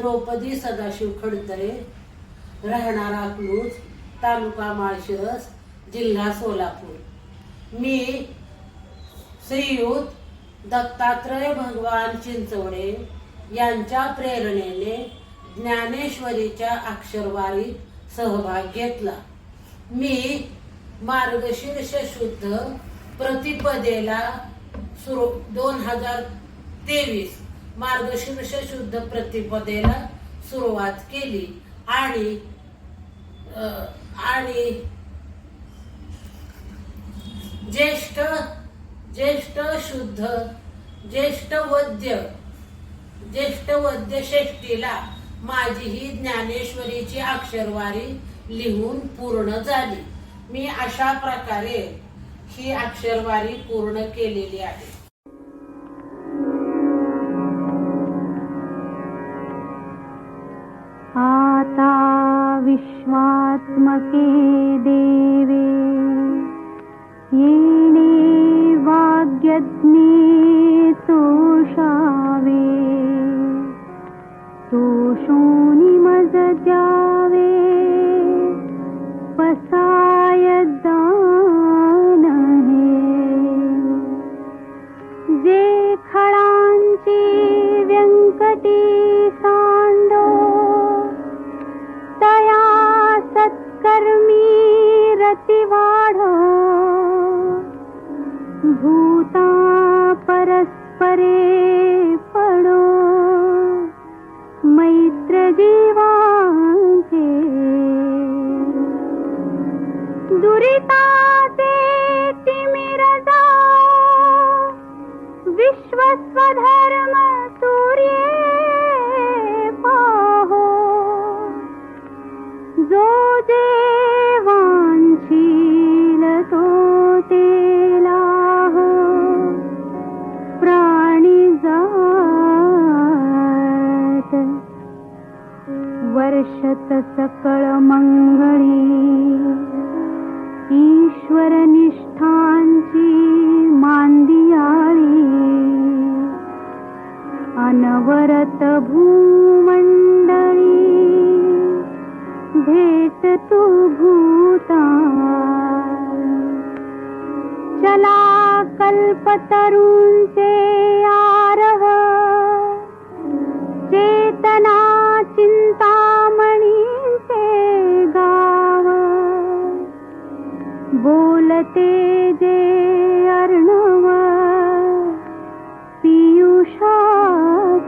द्रौपदी सदाशिव खडतरे राहणार अकलूज तालुका माळशिरस जिल्हा सोलापूर. मी श्रीयुत दत्तात्रय भगवान चिंचवडे यांच्या प्रेरणेने ज्ञानेश्वरीच्या अक्षरवारीत सहभाग घेतला. मी मार्गशीर्ष शुद्ध प्रतिपदेला सुरू दोन हजार तेवीस मार्गशीर्ष शुद्ध प्रतिपदेला सुरुवात केली. आणि आणि ज्येष्ठ ज्येष्ठ शुद्ध ज्येष्ठ वद्य ज्येष्ठ वद्य षष्टीला माझी ही ज्ञानेश्वरीची अक्षरवारी लिहून पूर्ण झाली. मी अशा प्रकारे ही अक्षरवारी पूर्ण केलेली आहे. विश्वात्मके देवे। ये निवाद्यज्ञे तोषावे। तोषो निमज्यावे पसाय दाने जे खराञ्च व्यङ्कटी कर्मी रतिवाढो भूता परस्परे पडो। मैत्र जीवा दुरिता तेति मिरदा विश्व सकळ मंगळी. ईश्वर निष्ठांची मांदियाळी अनवरत भूमंडळी. भेट तू भूता चला कल्पतरूंचे आरह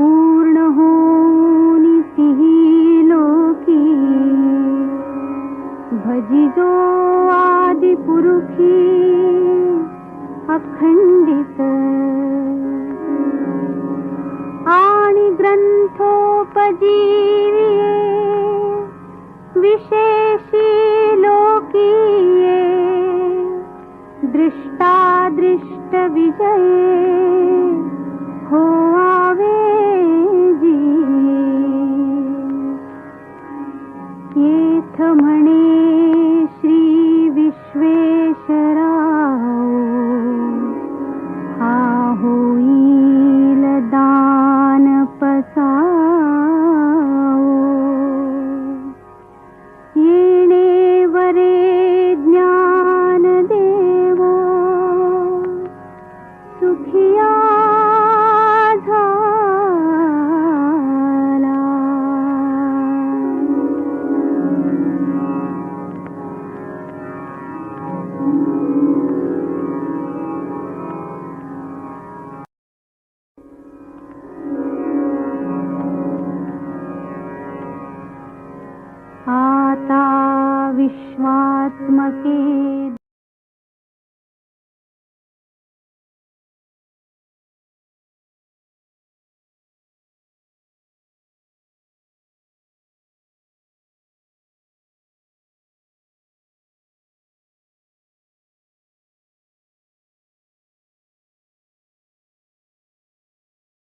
पूर्णहो नितिः लोकी। भजिगो आदिपुरुखी अखण्डित। आणि ग्रन्थोपजीविये विशेषी लोकीये। दृष्टादृष्टविजये। তোমাকে